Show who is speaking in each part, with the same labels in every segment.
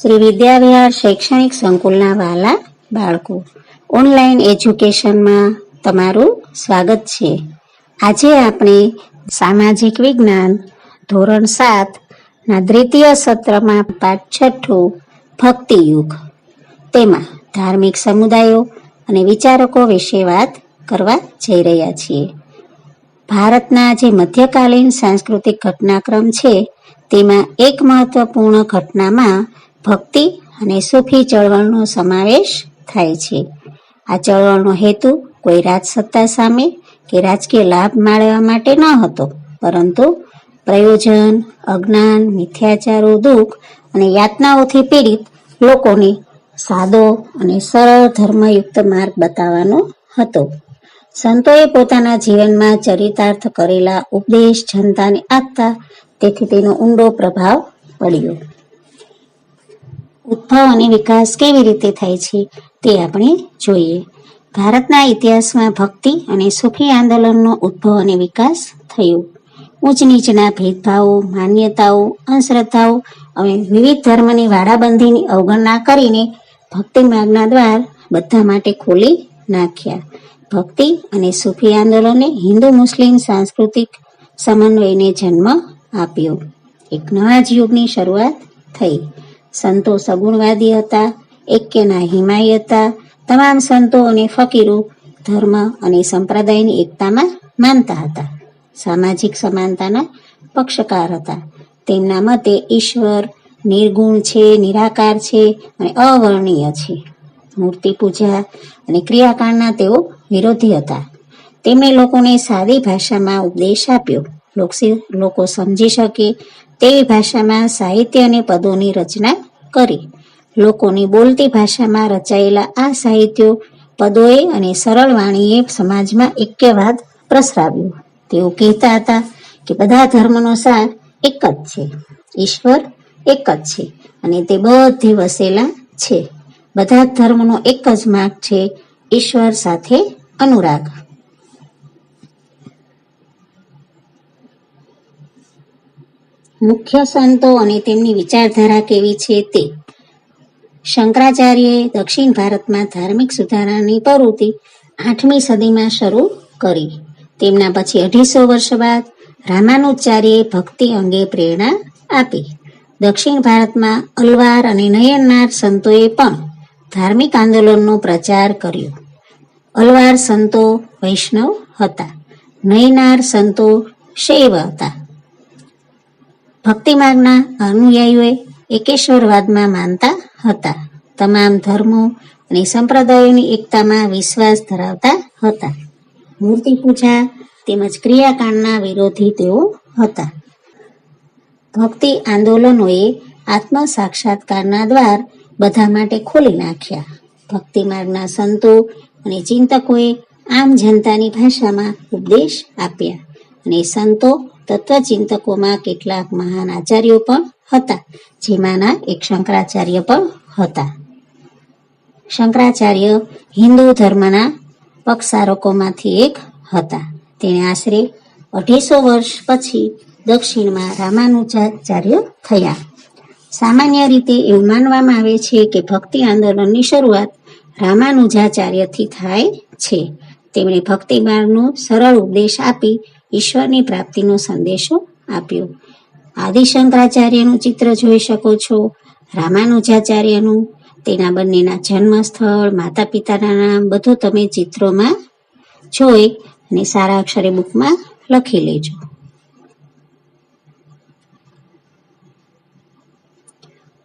Speaker 1: શ્રી વિદ્યાવિહાર શૈક્ષણિક સંકુલના વાલા બાળકો, ઓનલાઈન એજ્યુકેશનમાં તમારું સ્વાગત છે. આજે આપણે સામાજિક વિજ્ઞાન ધોરણ સાત ના દ્વિતીય સત્રમાં પાઠ છઠ્ઠું ભક્તિ યુગ. તેમાં ધાર્મિક સમુદાયો અને વિચારકો વિશે વાત કરવા જઈ રહ્યા છીએ. ભારતના જે મધ્યકાલીન સાંસ્કૃતિક ઘટનાક્રમ છે, તેમાં એક મહત્વપૂર્ણ ઘટનામાં ભક્તિ અને સૂફી ચળવળનો સમાવેશ થાય છે. આ ચળવળનો હેતુ કોઈ રાજસત્તા સામે કે રાજકીય લાભ માળવા માટે ન હતો, પરંતુ પ્રયોજન, અજ્ઞાન, મિથ્યાચારો, દુઃખ અને યાતનાઓથી પીડિત લોકોને સાદો અને સરળ ધર્મયુક્ત માર્ગ બતાવવાનો હતો. સંતોએ પોતાના જીવનમાં ચરિતાર્થ કરેલા ઉપદેશ જનતાને આપતા તેથી તેનો ઊંડો પ્રભાવ પડ્યો. ઉદ્ભવ અને વિકાસ કેવી રીતે થાય છે તે આપણે જોઈએ. ભારતના ઇતિહાસમાં ભક્તિ અને સુફી આંદોલનનો ઉદ્ભવ અને વિકાસ થયો. ઉચ્ચ નીચના ભેદભાવો, માન્યતાઓ અંધશ્રદ્ધાઓ અને વિવિધ ધર્મની વાડાબંધીની અવગણના કરીને ભક્તિ માર્ગના દ્વાર બધા માટે ખોલી નાખ્યા. ભક્તિ અને સુફી આંદોલને હિન્દુ, મુસ્લિમ, સાંસ્કૃતિક સમન્વયને જન્મ આપ્યો. એક નવા જ યુગની શરૂઆત થઈ. સંતો સગુણવાદી હતા, એકેના હિમાય હતા. તમામ સંતો અને ફકીરો, ધર્મ અને સંપ્રદાયની એકતામાં માનતા હતા. સામાજિક સમાનતાના પક્ષકાર હતા. તેમના મતે ઈશ્વર નિર્ગુણ છે, નિરાકાર છે અને અવર્ણીય છે. મૂર્તિ પૂજા અને ક્રિયાકાંડના તેઓ વિરોધી હતા. તેમણે લોકોને સાદી ભાષામાં ઉપદેશ આપ્યો. લોકો સમજી શકે તેવી ભાષામાં સાહિત્ય અને પદોની રચના કરી. લોકોની બોલતી ભાષામાં રચાયેલા આ સાહિત્યો પદોએ અને સરળ વાણીએ સમાજમાં એક્યવાદ પ્રસરાવ્યો. તેઓ કહેતા હતા કે બધા ધર્મનો સાર એક જ છે. ઈશ્વર એક જ છે અને તે બધે વસેલા છે. બધા ધર્મનો એક જ માર્ગ છે ઈશ્વર સાથે અનુરાગ. મુખ્ય સંતો અને તેમની વિચારધારા કેવી છે તે. શંકરાચાર્યએ દક્ષિણ ભારતમાં ધાર્મિક સુધારાની પ્રવૃત્તિ આઠમી સદીમાં શરૂ કરી. તેમના પછી અઢીસો વર્ષ બાદ રામાનુજાચાર્યએ ભક્તિ અંગે પ્રેરણા આપી. દક્ષિણ ભારતમાં અલવાર અને નયનનાર સંતોએ પણ ધાર્મિક આંદોલનનો પ્રચાર કર્યો. અલવાર સંતો વૈષ્ણવ હતા. નયનાર સંતો શૈવ હતા. ભક્તિ માર્ગના અનુયાયીઓએ એકેશ્વરવાદમાં માનતા હતા. તમામ ધર્મો અને સંપ્રદાયોની એકતામાં વિશ્વાસ ધરાવતા હતા. મૂર્તિ પૂજા તેમજ ક્રિયાકાંડના વિરોધી તેઓ હતા. ભક્તિ આંદોલનોએ આત્મ સાક્ષાત્કારના દ્વાર બધા માટે ખોલી નાખ્યા. ભક્તિ માર્ગના સંતો અને ચિંતકોએ આમ જનતાની ભાષામાં ઉપદેશ આપ્યા અને સંતો તત્વચિંતકોમાં કેટલાક મહાન આચાર્યો પણ હતા, જેમાંના એક શંકરાચાર્ય પણ હતા. શંકરાચાર્ય હિન્દુ ધર્મના પક્ષારકોમાંથી એક હતા. તેણે આશરે અઢીસો વર્ષ પછી દક્ષિણમાં રામાનુજાચાર્ય થયા. સામાન્ય રીતે એવું માનવામાં આવે છે કે ભક્તિ આંદોલનની શરૂઆત રામાનુજાચાર્યથી થાય છે. તેમણે ભક્તિ માર્ગનો સરળ ઉપદેશ આપી ઈશ્વરની પ્રાપ્તિનો સંદેશો આપ્યો. આદિશંકરાચાર્યનું ચિત્ર જોઈ શકો છો, રામાનુજાચાર્યનું, તેના બંનેના જન્મ સ્થળ માતા પિતાના નામ, બધું તમે ચિત્રોમાં જોઈ અને સારા અક્ષરે બુકમાં લખી લેજો.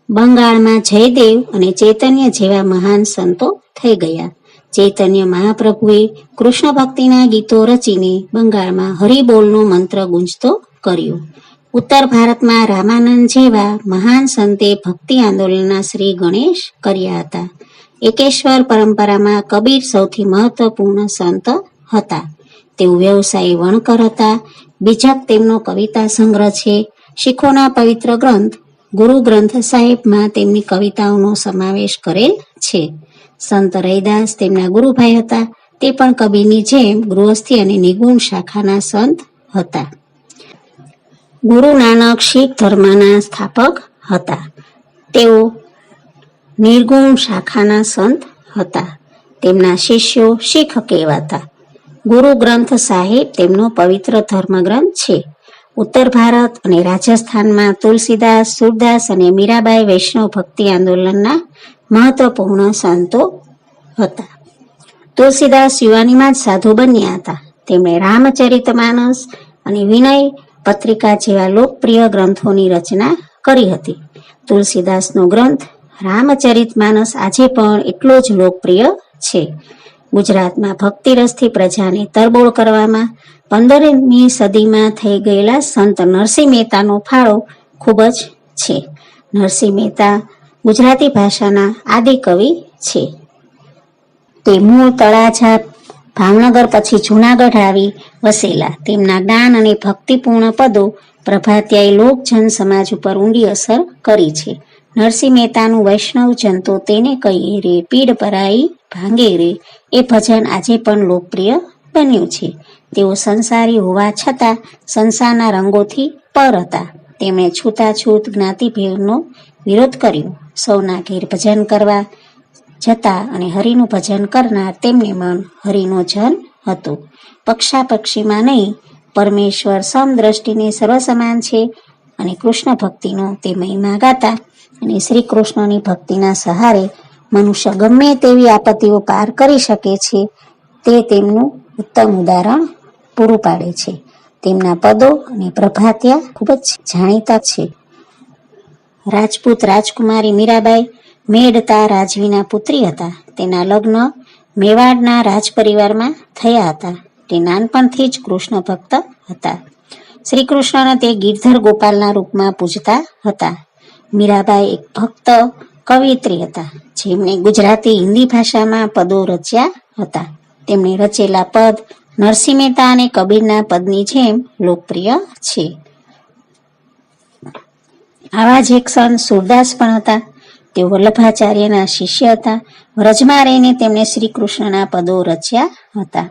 Speaker 1: બંગાળમાં જયદેવ અને ચૈતન્ય જેવા મહાન સંતો થઈ ગયા. ચૈતન્ય મહાપ્રભુએ કૃષ્ણ ભક્તિના ગીતો રચીને બંગાળમાં હરિબોલનો મંત્ર ગુંજતો કર્યો. ઉત્તર ભારતમાં રામાનંદ જેવા મહાન સંતે ભક્તિ આંદોલનના શ્રી ગણેશ કર્યા હતા. એકેશ્વર પરંપરામાં કબીર સૌથી મહત્વપૂર્ણ સંત હતા. તેઓ વ્યવસાયી વણકર હતા. બીજક તેમનો કવિતા સંગ્રહ છે. શીખોના પવિત્ર ગ્રંથ ગુરુ ગ્રંથ સાહેબમાં તેમની કવિતાઓનો સમાવેશ કરેલ છે. સંત રૈદાસ તેમના ગુરુભાઈ હતા. તે પણ કબીરની જેમ ગૃહસ્થી અને નિગુણ શાખાના સંત હતા. ગુરુ નાનક શીખ ધર્મના સ્થાપક હતા. તેઓ નિર્ગુણ શાખાના સંત હતા. તેમના શિષ્યો શીખ કહેવાતા. ગુરુ ગ્રંથ સાહિબ તેમનો પવિત્ર ધર્મગ્રંથ છે. ઉત્તર ભારત અને રાજસ્થાનમાં તુલસીદાસ, સુરદાસ અને મીરાબાઈ વૈષ્ણવ ભક્તિ આંદોલનના મહત્વપૂર્ણ સંતો હતા. તુલસીદાસ યુવાનીમાં જ સાધુ બન્યા હતા. તેમણે રામચરિતમાનસ અને વિનય પત્રિકા જેવા લોકપ્રિય ગ્રંથોની રચના કરી હતી. તુલસીદાસનો ગ્રંથ રામચરિતમાનસ આજે પણ એટલો જ લોકપ્રિય છે. ગુજરાતમાં ભક્તિરસથી પ્રજાને તરબોળ કરવામાં પંદરમી સદીમાં થઈ ગયેલા સંત નરસિંહ મહેતાનો ફાળો ખૂબ જ છે. નરસિંહ મહેતા ગુજરાતી ભાષાના આદિ કવિ છે. તે મૂળ તળાજા ભાવનગર પછી જૂનાગઢ આવી વસેલા. તેમના જ્ઞાન અને ભક્તિપૂર્ણ પદો પ્રભાત્યાએ લોકજન સમાજ ઉપર ઊંડી અસર કરી છે. નરસિંહ મહેતાનું વૈષ્ણવ જન તો તેને કહીએ રે પીડ પરાઈ ભાંગે રે. એ ભજન આજે પણ લોકપ્રિય બન્યું છે. તેઓ સંસારી હોવા છતાં સંસારના રંગોથી પર હતા. તેમણે છૂતાછૂત જ્ઞાતિભેદનો વિરોધ કર્યો. સૌના ઘેર ભજન કરવા જતા અને હરિનું ભજન કરનાર તેમને મન હરિનો જન હતું. પક્ષાપક્ષીમાં નહીં, પરમેશ્વર સમદ્રષ્ટિને સર્વસમાન છે અને કૃષ્ણ ભક્તિનો તે મહિમા ગાતા અને શ્રી કૃષ્ણની ભક્તિના સહારે મનુષ્ય ગમે તેવી આપત્તિઓ પાર કરી શકે છે, તે તેમનું ઉત્તમ ઉદાહરણ પૂરું પાડે છે. તેમના પદો અને પ્રભાત્યા ખૂબ જ જાણીતા છે. રાજપૂત રાજકુમારી મીરાબાઈ, મેડતા રાજવીના પુત્રી હતા. તેના લગ્ન મેવાડના રાજપરિવારમાં થયા હતા. તે નાનપણથી જ કૃષ્ણ ભક્ત હતા. શ્રી કૃષ્ણને તે ગિરધર ગોપાલના રૂપમાં પૂજતા હતા. મીરાબાઈ એક ભક્ત કવિત્રી હતા. જેમણે ગુજરાતી હિન્દી ભાષામાં પદો રચ્યા હતા. તેમણે રચેલા પદ નરસિંહ મહેતા અને કબીરના પદની જેમ લોકપ્રિય છે. આવા જ એક સંત સુરદાસ પણ હતા. તેઓ વલ્લભાચાર્યના શિષ્ય હતા. વ્રજમાં રહીને તેમણે શ્રી કૃષ્ણના પદો રચ્યા હતા.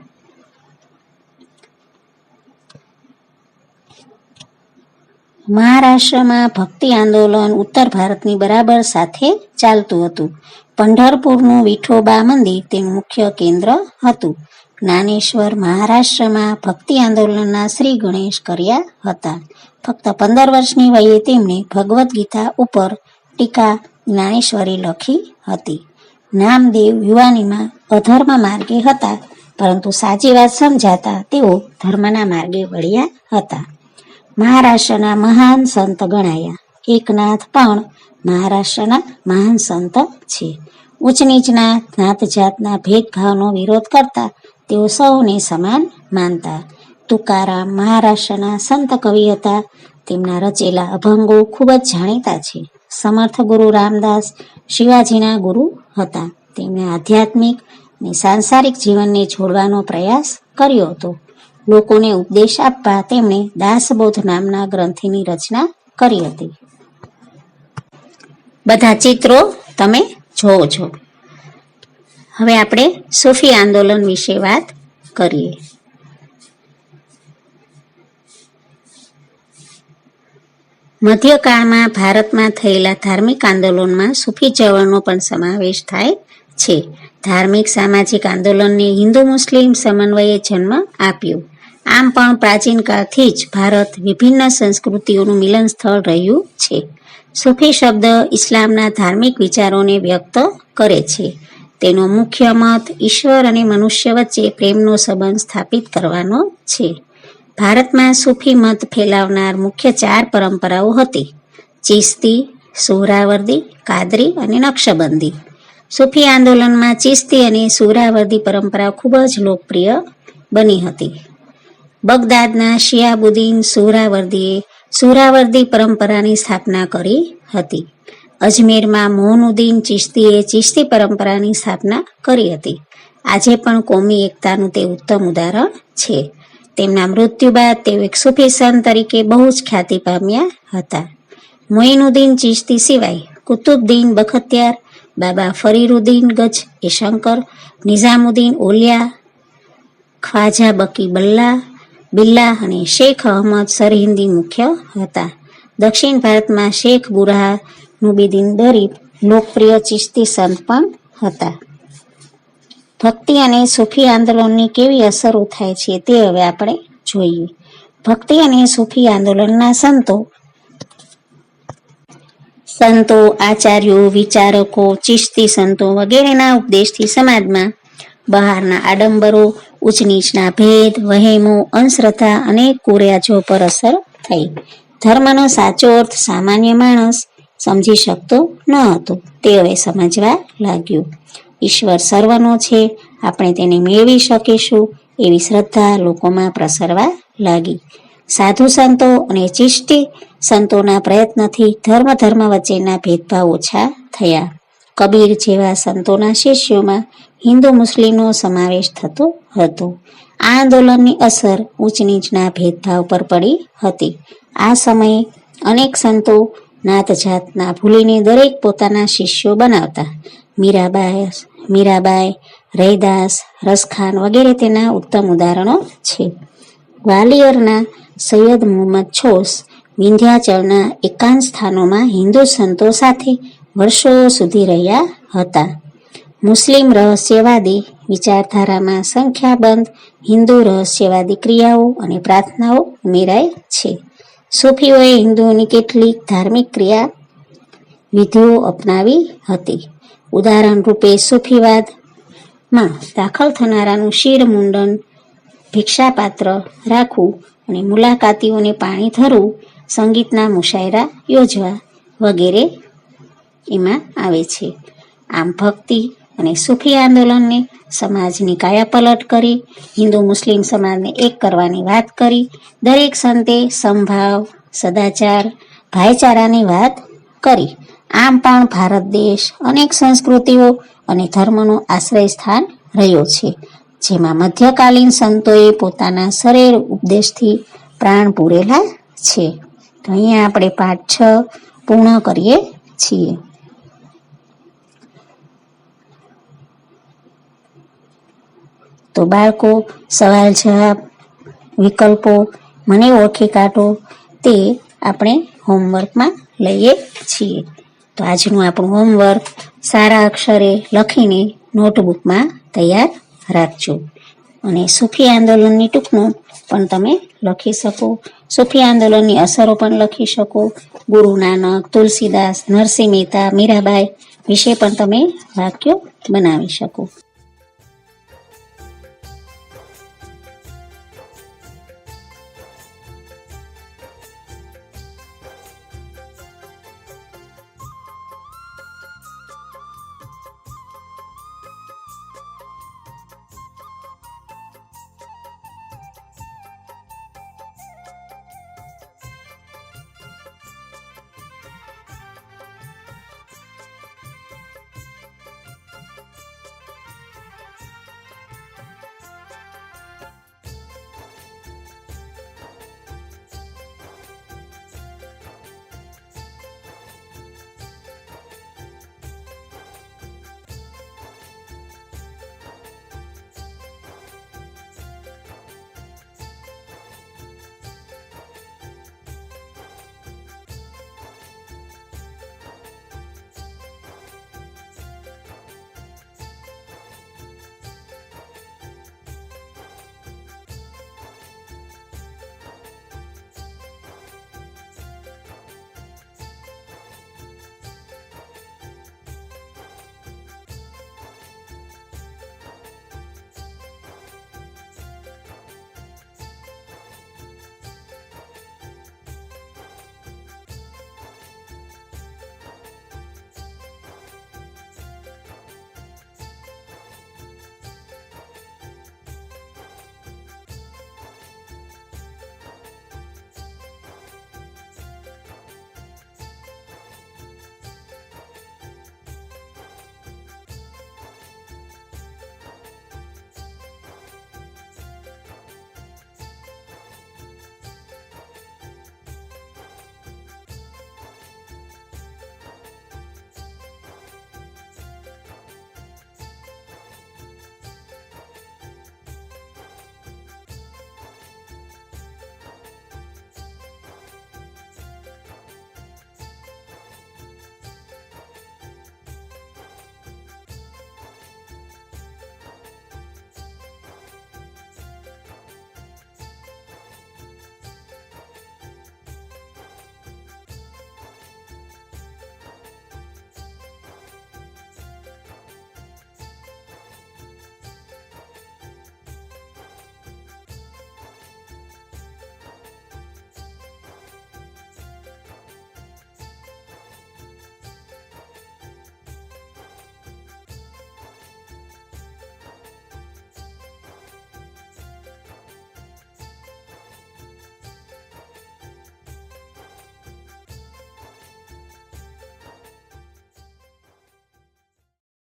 Speaker 1: મહારાષ્ટ્રમાં ભક્તિ આંદોલન ઉત્તર ભારતની બરાબર સાથે ચાલતું હતું. પંઢરપુરનું વિઠોબા મંદિર તેનું મુખ્ય કેન્દ્ર હતું. જ્ઞાનેશ્વર મહારાષ્ટ્રમાં ભક્તિ આંદોલનના શ્રી ગણેશ કર્યા હતા. ફક્ત પંદર વર્ષની વયે તેમણે ભગવદ્ ગીતા ઉપર ટીકા જ્ઞાનેશ્વરી લખી હતી. નામદેવ યુવાનીમાં અધર્મ માર્ગે હતા, પરંતુ સાચી વાત સમજાતા તેઓ ધર્મના માર્ગે વળ્યા હતા. મહારાષ્ટ્રના મહાન સંત ગણાયા. એકનાથ પણ મહારાષ્ટ્રના મહાન સંત છે. ઉચ્ચ નીચના જ્ઞાત જાતના ભેદભાવનો વિરોધ કરતા તેઓ સૌને સમાન માનતા. તુકારામ મહારાષ્ટ્રના સંત કવિ હતા. તેમના રચેલા અભંગો ખૂબ જ જાણીતા છે. સમર્થ ગુરુ રામદાસ શિવાજીના ગુરુ હતા. તેમણે આધ્યાત્મિક અને સાંસારિક જીવનને જોડવાનો પ્રયાસ કર્યો હતો. લોકોને ઉપદેશ આપવા તેમણે દાસબોધ નામના ગ્રંથિની રચના કરી હતી. બધા ચિત્રો તમે જોવો છો. હવે આપણે સૂફી આંદોલન વિશે વાત કરીએ. મધ્યકાળમાં ભારતમાં થયેલા ધાર્મિક આંદોલનમાં સૂફી ચળવળનો પણ સમાવેશ થાય છે. ધાર્મિક સામાજિક આંદોલનને હિન્દુ મુસ્લિમ સમન્વયે જન્મ આપ્યો. આમ પણ પ્રાચીન કાળથી જ ભારત વિભિન્ન સંસ્કૃતિઓનું મિલન સ્થળ રહ્યું છે. સૂફી શબ્દ ઇસ્લામના ધાર્મિક વિચારોને વ્યક્ત કરે છે. તેનો મુખ્ય મત ઈશ્વર અને મનુષ્ય વચ્ચે પ્રેમનો સંબંધ સ્થાપિત કરવાનો છે. ભારતમાં સૂફી મત ફેલાવનાર મુખ્ય ચાર પરંપરાઓ હતી. ચિસ્તી સુરાવર્દી કાદરી અને નકશબંધી. સૂફી આંદોલનમાં ચિસ્તી અને સુરાવર્દી પરંપરા ખૂબ જ લોકપ્રિય બની હતી. બગદાદના શિયાબુદ્દીન સુરાવર્દીએ સુરાવર્દી પરંપરાની સ્થાપના કરી હતી. અજમેરમાં મોહનુદ્દીન ચિશ્તીએ ચિશ્તી પરંપરાની સ્થાપના કરી હતી. આજે પણ કોમી એકતાનું તે ઉત્તમ ઉદાહરણ છે. તેમના મૃત્યુ બાદ તેઓ એક સૂફી સંત તરીકે બહુ જ ખ્યાતિ પામ્યા હતા. મોઇનુદ્દીન ચિશ્તી સિવાય કુતુબદ્દીન બખત્યાર, બાબા ફરીરુદ્દીન ગજ, એ શંકર નિઝામુદ્દીન ઓલિયા, ખ્વાજા બકી બલ્લા, બિલ્લા અને શેખ અહમદ સરહિંદી મુખ્ય હતા. દક્ષિણ ભારતમાં શેખ બુરહા નુબીદીન દરીબ લોકપ્રિય ચિશ્તી સંત પણ હતા. ભક્તિ અને સૂફી આંદોલનની કેવી અસરો થાય છે તે હવે આપણે જોઈએ. ભક્તિ અને સૂફી આંદોલનના સંતો સંતો, આચાર્યો, વિચારકો, ચિશ્તી સંતો વગેરેના ઉપદેશથી સમાજમાં બહારના આડંબરો ઉચનીચના ભેદ, વહેમો, અંધશ્રદ્ધા અને કુર્યાજો પર અસર થઈ. ધર્મનો સાચો અર્થ સામાન્ય માણસ સમજી શકતો ન હતો. તે હવે સમજવા લાગ્યું, ઈશ્વર સર્વનો છે, આપણે તેને મેળવી શકીશું. એવી શ્રદ્ધા લોકોમાં પ્રસરવા લાગી. સાધુ સંતો અને ચિષ્ટી સંતોના પ્રયત્નથી ધર્મ ધર્મ વચ્ચેના ભેદભાવ ઓછા થયા. કબીર જેવા સંતોના શિષ્યોમાં હિન્દુ મુસ્લિમનો સમાવેશ થતો હતો. આ આંદોલનની અસર ઊંચ નીચના ભેદભાવ પર પડી હતી. આ સમયે અનેક સંતો નાત જાતના ભૂલીને દરેક પોતાના શિષ્યો બનાવતા. મીરાબાઈ મીરાબાઈ, રૈદાસ, રસખાન વગેરે તેના ઉત્તમ ઉદાહરણો છે. ગ્વાલિયરના સૈયદ મુહમ્મદ છોસ વિંધ્યાચળના એકાંત સ્થાનોમાં હિન્દુ સંતો સાથે વર્ષો સુધી રહ્યા હતા. મુસ્લિમ રહસ્યવાદી વિચારધારામાં સંખ્યાબંધ હિન્દુ રહસ્યવાદી ક્રિયાઓ અને પ્રાર્થનાઓ ઉમેરાય છે. સૂફીઓએ હિન્દુઓની કેટલીક ધાર્મિક ક્રિયા વિધિઓ અપનાવી હતી. ઉદાહરણ રૂપે સૂફીવાદમાં દાખલ થનારાનું શિર મુંડન, ભિક્ષાપાત્ર રાખવું અને મુલાકાતીઓને પાણી ધરવું સંગીતના મુશાયરા યોજવા વગેરે એમાં આવે છે. આમ ભક્તિ અને સૂફી આંદોલનને સમાજની કાયાપલટ કરી, હિન્દુ મુસ્લિમ સમાજને એક કરવાની વાત કરી. દરેક સંતે સંભાવ સદાચાર, ભાઈચારાની વાત કરી. આમ પણ ભારત દેશ અનેક સંસ્કૃતિઓ અને ધર્મનું આશ્રય સ્થાન રહ્યો છે, જેમાં મધ્યકાલીન સંતોએ પોતાના શરીર ઉપદેશથી પ્રાણ પૂરેલા છે. તો અહીંયા આપણે પાઠ છ પૂર્ણ કરીએ છીએ. તો બાળકો, સવાલ જવાબ, વિકલ્પો, મને ઓળખી કાઢો, તે આપણે હોમવર્કમાં લઈએ છીએ. તો આજનું આપણું હોમવર્ક સારા અક્ષરે લખીને નોટબુકમાં તૈયાર રાખજો. અને સૂફી આંદોલનની ટૂંકનું પણ તમે લખી શકો. સૂફી આંદોલનની અસરો પણ લખી શકો. ગુરુ નાનક, તુલસીદાસ, નરસિંહ મહેતા, મીરાબાઈ વિશે પણ તમે વાક્યો બનાવી શકો.